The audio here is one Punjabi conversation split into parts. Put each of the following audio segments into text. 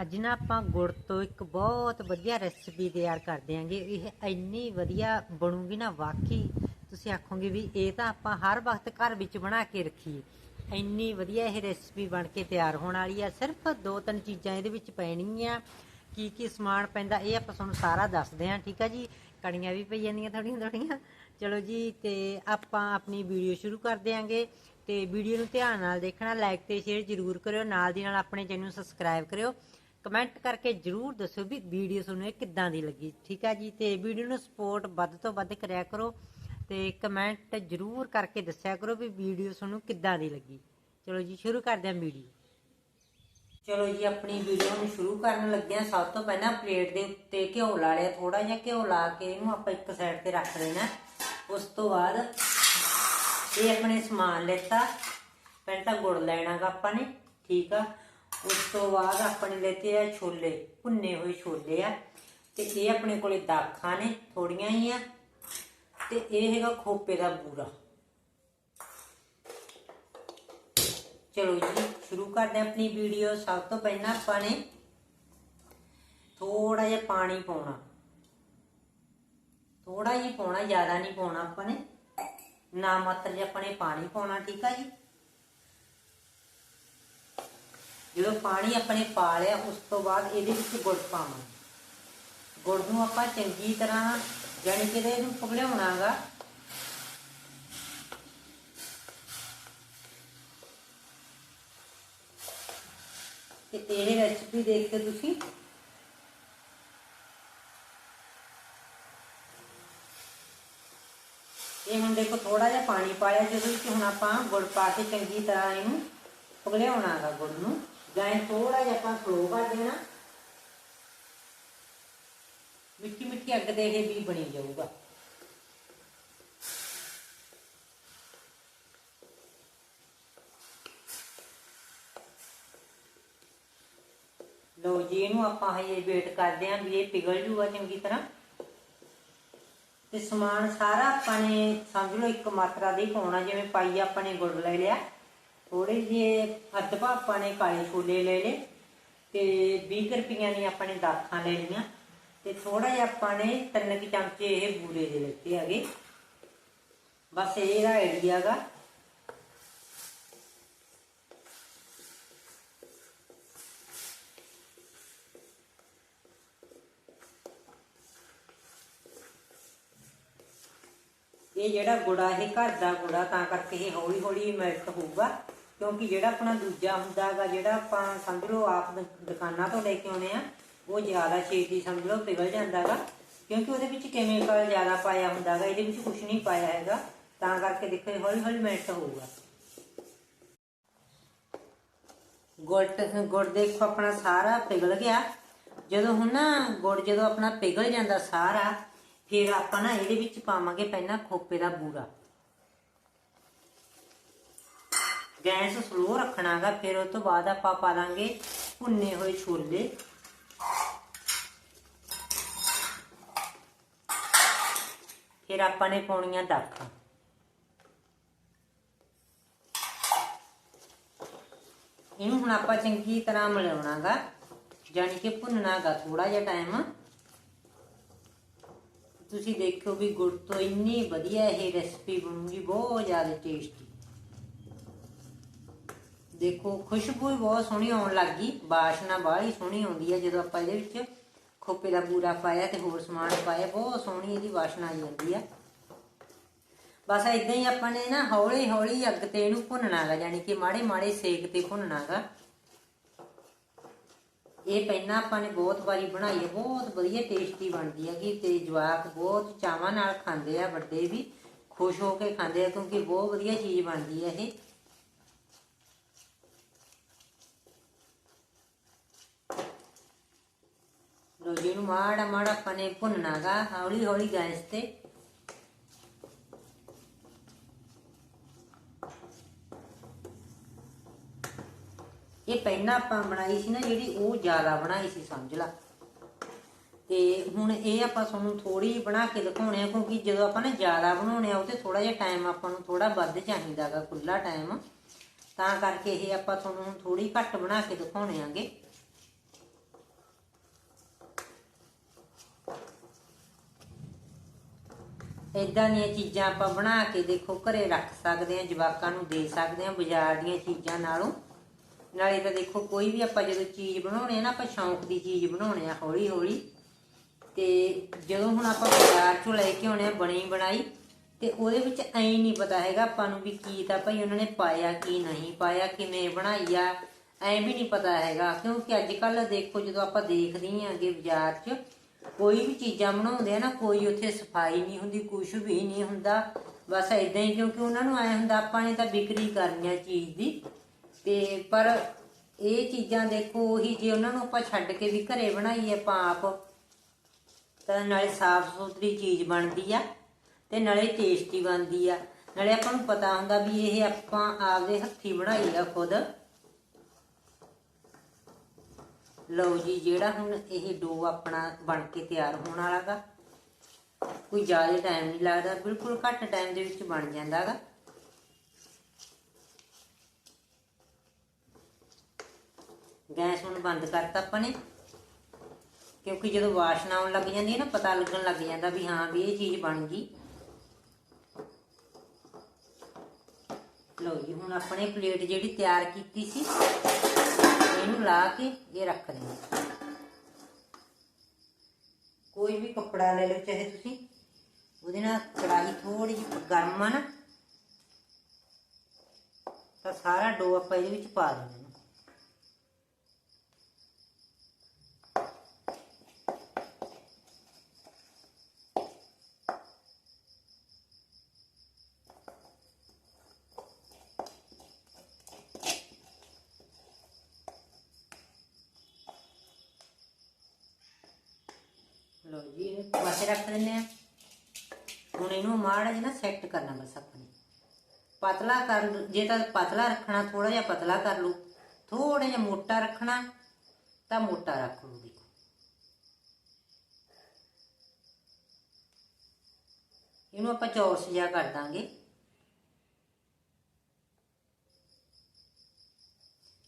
ਅੱਜ ਨਾ ਆਪਾਂ ਗੁੜ ਤੋਂ ਇੱਕ ਬਹੁਤ ਵਧੀਆ ਰੈਸਪੀ ਤਿਆਰ ਕਰਦੇ ਦਿਆਂਗੇ ਇਹ ਇੰਨੀ ਵਧੀਆ ਬਣੂਗੀ ਨਾ, ਵਾਕਈ ਤੁਸੀਂ ਆਖੋਗੇ ਵੀ ਇਹ ਤਾਂ ਆਪਾਂ ਹਰ ਵਕਤ ਘਰ ਵਿੱਚ ਬਣਾ ਕੇ ਰੱਖੀਏ। ਇੰਨੀ ਵਧੀਆ ਇਹ ਰੈਸਪੀ ਬਣ ਕੇ ਤਿਆਰ ਹੋਣ ਵਾਲੀ ਆ। ਸਿਰਫ ਦੋ ਤਿੰਨ ਚੀਜ਼ਾਂ ਇਹਦੇ ਵਿੱਚ ਪੈਣਗੀਆਂ। ਕੀ ਕੀ ਸਮਾਨ ਪੈਂਦਾ ਇਹ ਆਪਾਂ ਤੁਹਾਨੂੰ ਸਾਰਾ ਦੱਸਦੇ ਹਾਂ ਠੀਕ ਆ ਜੀ? ਕੜੀਆਂ ਵੀ ਪਈ ਜਾਂਦੀਆਂ ਥੋੜੀਆਂ ਥੋੜੀਆਂ। ਚਲੋ ਜੀ, ਤੇ ਆਪਾਂ ਆਪਣੀ ਵੀਡੀਓ ਸ਼ੁਰੂ ਕਰ ਦਿਆਂਗੇ ਤੇ ਵੀਡੀਓ ਨੂੰ ਧਿਆਨ ਨਾਲ ਦੇਖਣਾ ਲਾਈਕ ਤੇ ਸ਼ੇਅਰ ਜ਼ਰੂਰ ਕਰਿਓ। ਨਾਲ ਦੀ ਨਾਲ ਆਪਣੇ ਚੈਨਲ ਨੂੰ ਸਬਸਕ੍ਰਾਈਬ ਕਰਿਓ। ਕਮੈਂਟ ਕਰਕੇ ਜਰੂਰ ਦੱਸਿਓ ਵੀ ਵੀਡੀਓ ਤੁਹਾਨੂੰ ਇਹ ਕਿੱਦਾਂ ਦੀ ਲੱਗੀ। ਠੀਕ ਆ ਜੀ? ਤੇ ਵੀਡੀਓ ਨੂੰ ਸਪੋਰਟ ਵੱਧ ਤੋਂ ਵੱਧ ਕਰਿਆ ਕਰੋ ਤੇ ਕਮੈਂਟ ਜਰੂਰ ਕਰਕੇ ਦੱਸਿਆ ਕਰੋ ਵੀ ਵੀਡੀਓ ਤੁਹਾਨੂੰ ਕਿੱਦਾਂ ਦੀ ਲੱਗੀ। ਚਲੋ ਜੀ, ਸ਼ੁਰੂ ਕਰਦੇ ਹਾਂ ਵੀਡੀਓ। ਚਲੋ ਜੀ, ਆਪਣੀ ਵੀਡੀਓ ਨੂੰ ਸ਼ੁਰੂ ਕਰਨ ਲੱਗੇ ਹਾਂ। ਸਭ ਤੋਂ ਪਹਿਲਾਂ ਪਲੇਟ ਦੇ ਉੱਤੇ ਘਿਓ ਲਾ ਲਿਆ। ਥੋੜਾ ਜਿਹਾ ਘਿਓ ਲਾ ਕੇ ਇਹਨੂੰ ਆਪਾਂ ਇੱਕ ਸਾਈਡ ਤੇ ਰੱਖ ਦੇਣਾ ਉਸ ਤੋਂ ਬਾਅਦ ਇਹ ਆਪਣੇ ਸਮਾਨ ਲੈਤਾ। ਪਹਿਲਾਂ ਤਾਂ ਗੁੜ ਲੈਣਾਗਾ ਆਪਾਂ ਨੇ। ਠੀਕ ਆ? ਉਸ ਤੋਂ ਬਾਅਦ ਆਪਾਂ ਨੇ ਲੈਤੇ ਆ ਛੋਲੇ, ਭੁੰਨੇ ਹੋਏ ਛੋਲੇ ਆ। ਤੇ ਇਹ ਆਪਣੇ ਕੋਲੇ ਦਾਖਾਂ ਨੇ, ਥੋੜੀਆਂ ਹੀ ਆ। ਤੇ ਇਹ ਹੈਗਾ ਖੋਪੇ ਦਾ ਬੂਰਾ। ਚਲੋ ਜੀ, ਸ਼ੁਰੂ ਕਰਦੇ ਹਾਂ ਆਪਣੀ ਵੀਡੀਓ। ਸਭ ਤੋਂ ਪਹਿਲਾਂ ਆਪਾਂ ਨੇ ਥੋੜਾ ਜਿਹਾ ਪਾਣੀ ਪਾਉਣਾ। ਥੋੜਾ ਜਿਹਾ ਪਾਉਣਾ, ਜ਼ਿਆਦਾ ਨਹੀਂ ਪਾਉਣਾ ਆਪਾਂ ਨੇ। ਨਾ ਮਾਤਰ ਜਿਹਾ ਆਪਾਂ ਨੇ ਪਾਣੀ ਪਾਉਣਾ, ਠੀਕ ਆ ਜੀ? ਜਦੋਂ ਪਾਣੀ ਆਪਣੇ ਪਾ ਲਿਆ, ਉਸ ਤੋਂ ਬਾਅਦ ਇਹਦੇ ਵਿੱਚ ਗੁੜ ਪਾਵਾਂਗੇ। ਗੁੜ ਨੂੰ ਆਪਾਂ ਚੰਗੀ ਤਰ੍ਹਾਂ ਜਾਣੀ ਕਿ ਇਹਨੂੰ ਪਗਲਿਆਉਣਾਗਾ ਤੇ ਇਹ ਰੈਸਪੀ ਦੇਖ ਕੇ ਤੁਸੀਂ। ਇਹ ਹੁਣ ਦੇਖੋ ਥੋੜਾ ਜਿਹਾ ਪਾਣੀ ਪਾਇਆ ਜਦੋਂ ਵਿੱਚ ਹੁਣ ਆਪਾਂ ਗੁੜ ਪਾ ਕੇ ਚੰਗੀ ਤਰ੍ਹਾਂ ਇਹਨੂੰ ਪਗਲਿਆਉਣਾਗਾ ਗੁੜ ਨੂੰ। ਗਾਂ ਥੋੜਾ ਜਿਹਾ ਆਪਾਂ ਸਲੋ ਕਰ ਦੇਣਾ। ਮਿੱਠੀ ਮਿੱਠੀ ਅੱਗ ਦੇ ਇਹ ਵੀ ਬਣੀ ਜਾਊਗਾ। ਲੋ ਜੀ, ਇਹਨੂੰ ਆਪਾਂ ਹਜੇ ਵੇਟ ਕਰਦੇ ਆਂ ਵੀ ਇਹ ਪਿਘਲ ਜੂਗਾ ਚੰਗੀ ਤਰ੍ਹਾਂ। ਤੇ ਸਮਾਨ ਸਾਰਾ ਆਪਾਂ ਨੇ ਸਮਝ ਲਓ ਇੱਕ ਮਾਤਰਾ ਦਾ ਹੀ ਪਾਉਣਾ, ਜਿਵੇਂ ਪਾਈ ਆਪਾਂ ਨੇ ਗੁੜ ਲੈ ਲਿਆ। ਥੋੜੇ ਜਿਹੇ ਅੱਧ ਭਾ ਆਪਾਂ ਨੇ ਕਾਲੇ ਛੋਲੇ ਲੈ ਲਏ ਤੇ 20 ਰੁਪਈਆਂ ਦੀਆਂ ਆਪਾਂ ਨੇ ਦਾਖਾਂ ਲੈ ਲਈਆਂ ਤੇ ਥੋੜਾ ਜਿਹਾ ਆਪਾਂ ਨੇ ਤਿੰਨ ਕਿ ਚਮਚੇ ਇਹ ਬੂਰੇ ਦੇ ਲੱਤੇ ਹੈਗੇ। ਬਸ ਇਹਦਾ ਆਈਡੀਆ ਗਾ। ਇਹ ਜਿਹੜਾ ਗੁੜਾ ਇਹ ਘਰ ਦਾ ਗੁੜਾ ਤਾਂ ਕਰਕੇ ਇਹ ਹੌਲੀ ਹੌਲੀ ਮੈਲਟ ਹੋਊਗਾ। ਕਿਉਂਕਿ ਜਿਹੜਾ ਆਪਣਾ ਦੂਜਾ ਹੁੰਦਾ ਹੈਗਾ, ਜਿਹੜਾ ਆਪਾਂ ਸਮਝ ਲਓ ਆਪ ਦੁਕਾਨਾਂ ਤੋਂ ਲੈ ਕੇ ਆਉਨੇ ਆ, ਉਹ ਜ਼ਿਆਦਾ ਛੇਤੀ ਸਮਝ ਲਓ ਪਿਘਲ ਜਾਂਦਾ ਜਾਂਦਾਗਾ ਕਿਉਂਕਿ ਉਹਦੇ ਵਿੱਚ ਕੈਮੀਕਲ ਜ਼ਿਆਦਾ ਪਾਇਆ ਹੁੰਦਾ ਹੁੰਦਾਗਾ ਇਹਦੇ ਵਿੱਚ ਕੁਝ ਨਹੀਂ ਪਾਇਆ ਹੈਗਾ, ਤਾਂ ਕਰਕੇ ਦੇਖੋ ਇਹ ਹੌਲੀ ਹੌਲੀ ਮੈਲਟ ਹੋਊਗਾ। ਗੁੜ ਗੁੜ ਦੇਖੋ ਆਪਣਾ ਸਾਰਾ ਪਿਘਲ ਗਿਆ। ਜਦੋਂ ਹੁਣ ਨਾ ਗੁੜ ਜਦੋਂ ਆਪਣਾ ਪਿਘਲ ਜਾਂਦਾ ਸਾਰਾ, ਫਿਰ ਆਪਾਂ ਨਾ ਇਹਦੇ ਵਿੱਚ ਪਾਵਾਂਗੇ ਪਹਿਲਾਂ ਖੋਪੇ ਦਾ ਬੂਰਾ। ਗੈਸ ਸਲੋ ਰੱਖਣਾਗਾ, ਫਿਰ ਉਸ ਤੋਂ ਬਾਅਦ ਆਪਾਂ ਪਾ ਦਾਂਗੇ ਭੁੰਨੇ ਹੋਏ ਛੋਲੇ। ਫਿਰ ਆਪਾਂ ਨੇ ਪਾਉਣੀਆਂ ਦਾਖਾਂ। ਇਹਨੂੰ ਹੁਣ ਆਪਾਂ ਚੰਗੀ ਤਰ੍ਹਾਂ ਮਿਲਾਉਣਾਗਾ ਜਾਨੀ ਕਿ ਭੁੰਨਣਾਗਾ ਥੋੜਾ ਜਿਹਾ ਟਾਈਮ ਤੁਸੀਂ ਦੇਖੋ ਵੀ ਗੁੜ ਤੋਂ ਇੰਨੀ ਵਧੀਆ ਇਹ ਰੈਸਪੀ ਬਣੂਗੀ, ਬਹੁਤ ਜ਼ਿਆਦਾ ਟੇਸਟੀ ਦੇਖੋ, ਖੁਸ਼ਬੂ ਵੀ ਬਹੁਤ ਸੋਹਣੀ ਆਉਣ ਲੱਗ ਗਈ। ਬਾਸ਼ਨਾ ਬਾਹਲੀ ਸੋਹਣੀ ਆਉਂਦੀ ਹੈ ਜਦੋਂ ਆਪਾਂ ਇਹਦੇ ਵਿੱਚ ਖੋਪੇ ਦਾ ਬੂਰਾ ਪਾਇਆ ਤੇ ਹੋਰ ਸਮਾਨ ਪਾਇਆ, ਬਹੁਤ ਸੋਹਣੀ ਇਹਦੀ ਵਾਸ਼ਨਾ ਆਈ ਜਾਂਦੀ ਆ। ਬਸ ਇਦਾਂ ਹੀ ਆਪਾਂ ਨੇ ਨਾ ਹੌਲੀ ਹੌਲੀ ਅੱਗ ਤੇ ਇਹਨੂੰ ਭੁੰਨਣਾਗਾ ਯਾਨੀ ਕਿ ਮਾੜੇ ਮਾੜੇ ਸੇਕ ਤੇ ਭੁੰਨਣਾਗਾ ਇਹ ਪਹਿਲਾਂ ਆਪਾਂ ਨੇ ਬਹੁਤ ਵਾਰੀ ਬਣਾਈ ਹੈ ਬਹੁਤ ਵਧੀਆ ਟੇਸਟੀ ਬਣਦੀ ਹੈਗੀ ਤੇ ਜਵਾਕ ਬਹੁਤ ਚਾਵਾਂ ਨਾਲ ਖਾਂਦੇ ਆ, ਵੱਡੇ ਵੀ ਖੁਸ਼ ਹੋ ਕੇ ਖਾਂਦੇ ਆ, ਕਿਉਂਕਿ ਬਹੁਤ ਵਧੀਆ ਚੀਜ਼ ਬਣਦੀ ਹੈ ਇਹ। ਜਿਹਨੂੰ ਮਾੜਾ ਮਾੜਾ ਆਪਾਂ ਨੇ ਭੁੰਨਣਾਗਾ ਹੌਲੀ ਹੌਲੀ ਗੈਸ ਤੇ ਇਹ ਪਹਿਲਾਂ ਆਪਾਂ ਬਣਾਈ ਸੀ ਨਾ ਜਿਹੜੀ ਉਹ ਜ਼ਿਆਦਾ ਬਣਾਈ ਸੀ ਸਮਝ ਲਾ ਤੇ ਹੁਣ ਇਹ ਆਪਾਂ ਤੁਹਾਨੂੰ ਥੋੜੀ ਬਣਾ ਕੇ ਦਿਖਾਉਣੇ ਆ ਕਿਉਂਕਿ ਜਦੋਂ ਆਪਾਂ ਨੇ ਜ਼ਿਆਦਾ ਬਣਾਉਣੇ ਆ ਉਹ ਤੇ ਥੋੜਾ ਜਿਹਾ ਟਾਈਮ ਆਪਾਂ ਨੂੰ ਥੋੜਾ ਵੱਧ ਚਾਹੀਦਾਗਾ ਖੁੱਲਾ ਟਾਈਮ ਤਾਂ ਕਰਕੇ ਇਹ ਆਪਾਂ ਤੁਹਾਨੂੰ ਹੁਣ ਥੋੜੀ ਘੱਟ ਬਣਾ ਕੇ ਦਿਖਾਉਣੇ ਆਗੇ ਇਦਾਂ ਦੀਆਂ ਚੀਜ਼ਾਂ ਆਪਾਂ ਬਣਾ ਕੇ ਦੇਖੋ, ਘਰੇ ਰੱਖ ਸਕਦੇ ਹਾਂ, ਜਵਾਕਾਂ ਨੂੰ ਦੇ ਸਕਦੇ ਹਾਂ, ਬਾਜ਼ਾਰ ਦੀਆਂ ਚੀਜ਼ਾਂ ਨਾਲੋਂ। ਨਾਲੇ ਤਾਂ ਦੇਖੋ, ਕੋਈ ਵੀ ਆਪਾਂ ਜਦੋਂ ਚੀਜ਼ ਬਣਾਉਣੇ ਆ ਨਾ, ਆਪਾਂ ਸ਼ੌਂਕ ਦੀ ਚੀਜ਼ ਬਣਾਉਣੇ ਆ ਹੌਲੀ ਹੌਲੀ ਤੇ ਜਦੋਂ ਹੁਣ ਆਪਾਂ ਬਾਜ਼ਾਰ ਚੋਂ ਲੈ ਕੇ ਆਉਣੇ ਆ, ਬਣੀ ਬਣਾਈ, ਤੇ ਉਹਦੇ ਵਿੱਚ ਐਂ ਨਹੀਂ ਪਤਾ ਹੈਗਾ ਆਪਾਂ ਨੂੰ ਵੀ ਕੀ ਤਾਂ ਭਾਈ ਉਹਨਾਂ ਨੇ ਪਾਇਆ, ਕੀ ਨਹੀਂ ਪਾਇਆ, ਕਿਵੇਂ ਬਣਾਈ ਆ, ਐਂ ਵੀ ਨਹੀਂ ਪਤਾ ਹੈਗਾ। ਕਿਉਂਕਿ ਅੱਜ ਕੱਲ ਦੇਖੋ, ਜਦੋਂ ਆਪਾਂ ਦੇਖਦੇ ਆਂਗੇ ਬਾਜ਼ਾਰ 'ਚ ਕੋਈ ਵੀ ਚੀਜ਼ਾਂ ਬਣਾਉਂਦੇ ਆ ਨਾ, ਕੋਈ ਉੱਥੇ ਸਫ਼ਾਈ ਨਹੀਂ ਹੁੰਦੀ ਕੁਝ ਵੀ ਨਹੀਂ ਹੁੰਦਾ। ਬਸ ਇਦਾਂ ਹੀ ਕਿਉਂਕਿ ਉਹਨਾਂ ਨੂੰ ਆਇਆ ਹੁੰਦਾ, ਆਪਾਂ ਨੇ ਤਾਂ ਵਿਕਰੀ ਕਰਨੀ ਆ ਚੀਜ਼ ਦੀ। ਤੇ ਪਰ ਇਹ ਚੀਜ਼ਾਂ ਦੇਖੋ, ਉਹੀ ਜੇ ਉਹਨਾਂ ਨੂੰ ਆਪਾਂ ਛੱਡ ਕੇ ਵੀ ਘਰੇ ਬਣਾਈਏ ਆਪਾਂ ਆਪ ਤਾਂ ਨਾਲੇ ਸਾਫ਼ ਸੁਥਰੀ ਚੀਜ਼ ਬਣਦੀ ਆ ਤੇ ਨਾਲੇ ਟੇਸਟੀ ਬਣਦੀ ਆ। ਨਾਲੇ ਆਪਾਂ ਨੂੰ ਪਤਾ ਹੁੰਦਾ ਵੀ ਇਹ ਆਪਾਂ ਆਪਦੇ ਹੱਥੀ ਬਣਾਈ ਆ ਖੁਦ। ਲਓ ਜੀ, ਜਿਹੜਾ ਹੁਣ ਇਹ ਡੋ ਆਪਣਾ ਬਣ ਕੇ ਤਿਆਰ ਹੋਣ ਵਾਲਾਗਾ, ਕੋਈ ਜ਼ਿਆਦਾ ਟਾਈਮ ਨਹੀਂ ਲੱਗਦਾ, ਬਿਲਕੁਲ ਘੱਟ ਟਾਈਮ ਦੇ ਵਿੱਚ ਬਣ ਜਾਂਦਾਗਾ। ਗੈਸ ਹੁਣ ਬੰਦ ਕਰਤਾ ਆਪਾਂ ਨੇ, ਕਿਉਂਕਿ ਜਦੋਂ ਵਾਸ਼ਨਾ ਆਉਣ ਲੱਗ ਜਾਂਦੀ ਹੈ ਨਾ, ਪਤਾ ਲੱਗਣ ਲੱਗ ਜਾਂਦਾ ਵੀ ਹਾਂ, ਵੀ ਇਹ ਚੀਜ਼ ਬਣ ਗਈ। ਲਓ ਜੀ, ਹੁਣ ਆਪਣੇ ਪਲੇਟ ਜਿਹੜੀ ਤਿਆਰ ਕੀਤੀ ਸੀ ਇਹਨੂੰ ਲਾ ਕੇ ਇਹ ਰੱਖ ਦੇਣਾ ਕੋਈ ਵੀ ਕੱਪੜਾ ਲੈ ਲਓ, ਚਾਹੇ ਤੁਸੀਂ। ਉਹਦੇ ਨਾਲ ਕੜਾਹੀ ਥੋੜੀ ਜਿਹੀ ਗਰਮ ਆ ਨਾ, ਤਾਂ ਸਾਰਾ ਡੋ ਆਪਾਂ ਇਹਦੇ ਵਿੱਚ ਪਾ ਦੇਣਾ ਇਹਨੂੰ। ਜੀ, ਇਹਨੂੰ ਪਾਸੇ ਰੱਖ ਦਿੰਨੇ ਆ ਹੁਣ ਇਹਨੂੰ ਮਾੜਾ ਜਿਹਾ ਨਾ ਸੈੱਟ ਕਰਨਾ ਬਸ ਆਪਣੇ ਪਤਲਾ ਕਰ ਲਓ- ਜੇ ਤਾਂ ਪਤਲਾ ਰੱਖਣਾ ਥੋੜਾ ਜਿਹਾ ਪਤਲਾ ਕਰ ਲਓ ਥੋੜਾ ਜਿਹਾ ਮੋਟਾ ਰੱਖਣਾ, ਤਾਂ ਮੋਟਾ ਰੱਖ ਲਓ ਦੇਖੋ। ਇਹਨੂੰ ਆਪਾਂ ਚੌਰਸ ਜਿਹਾ ਕਰ ਦਾਂਗੇ।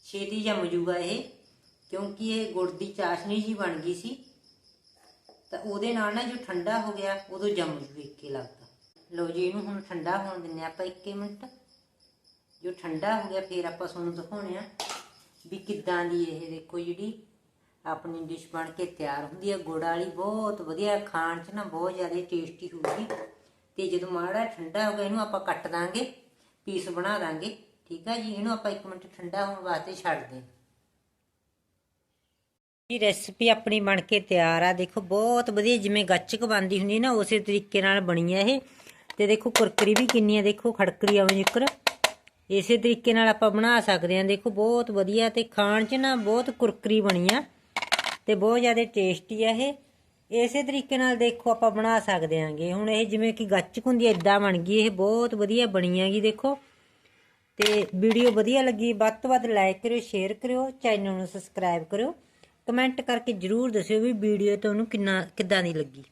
ਛੇਤੀ ਜੰਮ ਮਜੂਗਾ ਇਹ, ਕਿਉਂਕਿ ਇਹ ਗੁੜ ਦੀ ਚਾਸ਼ਨੀ ਜੀ ਬਣ ਗਈ ਸੀ। ਤਾਂ ਉਹਦੇ ਨਾਲ ਨਾ ਜੋ ਠੰਡਾ ਹੋ ਗਿਆ, ਉਦੋਂ ਜੰਮ ਵੇਖ ਕੇ ਲੱਗਦਾ। ਲਓ ਜੀ, ਇਹਨੂੰ ਹੁਣ ਠੰਡਾ ਹੋਣ ਦਿੰਨੇ ਆਪਾਂ 1 ਮਿੰਟ। ਜੋ ਠੰਡਾ ਹੋ ਗਿਆ, ਫਿਰ ਆਪਾਂ ਤੁਹਾਨੂੰ ਦਿਖਾਉਣੇ ਆ ਵੀ ਕਿੱਦਾਂ ਦੀ ਇਹ ਦੇਖੋ ਜਿਹੜੀ ਆਪਣੀ ਡਿਸ਼ ਬਣ ਕੇ ਤਿਆਰ ਹੁੰਦੀ ਹੈ ਗੁੜ ਵਾਲੀ ਬਹੁਤ ਵਧੀਆ, ਖਾਣ 'ਚ ਨਾ ਬਹੁਤ ਜ਼ਿਆਦਾ ਟੇਸਟੀ ਹੋਊਗੀ। ਤੇ ਜਦੋਂ ਮਾੜਾ ਠੰਡਾ ਹੋ ਗਿਆ, ਇਹਨੂੰ ਆਪਾਂ ਕੱਟ ਦਾਂਗੇ ਪੀਸ ਬਣਾ ਦਾਂਗੇ। ਠੀਕ ਆ ਜੀ, ਇਹਨੂੰ ਆਪਾਂ 1 ਮਿੰਟ ਠੰਡਾ ਹੋਣ ਵਾਸਤੇ ਛੱਡ ਦੇ ਇਹ ਰੈਸਪੀ ਆਪਣੀ ਬਣ ਕੇ ਤਿਆਰ ਆ। ਦੇਖੋ, ਬਹੁਤ ਵਧੀਆ ਜਿਵੇਂ ਗੱਚਕ ਬਣਦੀ ਹੁੰਦੀ ਨਾ, ਉਸੇ ਤਰੀਕੇ ਨਾਲ ਬਣੀ ਆ ਇਹ। ਤੇ ਦੇਖੋ, ਕੁਰਕਰੀ ਵੀ ਕਿੰਨੀ ਆ। ਦੇਖੋ, ਖੜਕਰੀ ਆਵੇਂ ਜਿਕਰ। ਇਸੇ ਤਰੀਕੇ ਨਾਲ ਆਪਾਂ ਬਣਾ ਸਕਦੇ ਹਾਂ ਦੇਖੋ, ਬਹੁਤ ਵਧੀਆ ਤੇ ਖਾਣ 'ਚ ਨਾ ਬਹੁਤ ਕੁਰਕਰੀ ਬਣੀ ਆ ਤੇ ਬਹੁਤ ਜ਼ਿਆਦਾ ਟੇਸਟੀ ਆ ਇਹ। ਇਸੇ ਤਰੀਕੇ ਨਾਲ ਦੇਖੋ, ਆਪਾਂ ਬਣਾ ਸਕਦੇ ਆਂਗੇ। ਹੁਣ ਇਹ ਜਿਵੇਂ ਕਿ ਗੱਚਕ ਹੁੰਦੀ ਐ ਇਦਾਂ ਬਣ ਗਈ। ਇਹ ਬਹੁਤ ਵਧੀਆ ਬਣੀ ਹੈਗੀ, ਦੇਖੋ। ਤੇ ਵੀਡੀਓ ਵਧੀਆ ਲੱਗੀ, ਵੱਧ ਤੋਂ ਵੱਧ ਲਾਈਕ ਕਰਿਓ ਸ਼ੇਅਰ ਕਰਿਓ ਚੈਨਲ ਨੂੰ ਸਬਸਕ੍ਰਾਈਬ ਕਰਿਓ। ਕਮੈਂਟ ਕਰਕੇ ਜਰੂਰ ਦੱਸਿਓ ਵੀ ਵੀਡੀਓ ਤੁਹਾਨੂੰ ਕਿੰਨਾ ਕਿੱਦਾਂ ਦੀ ਲੱਗੀ।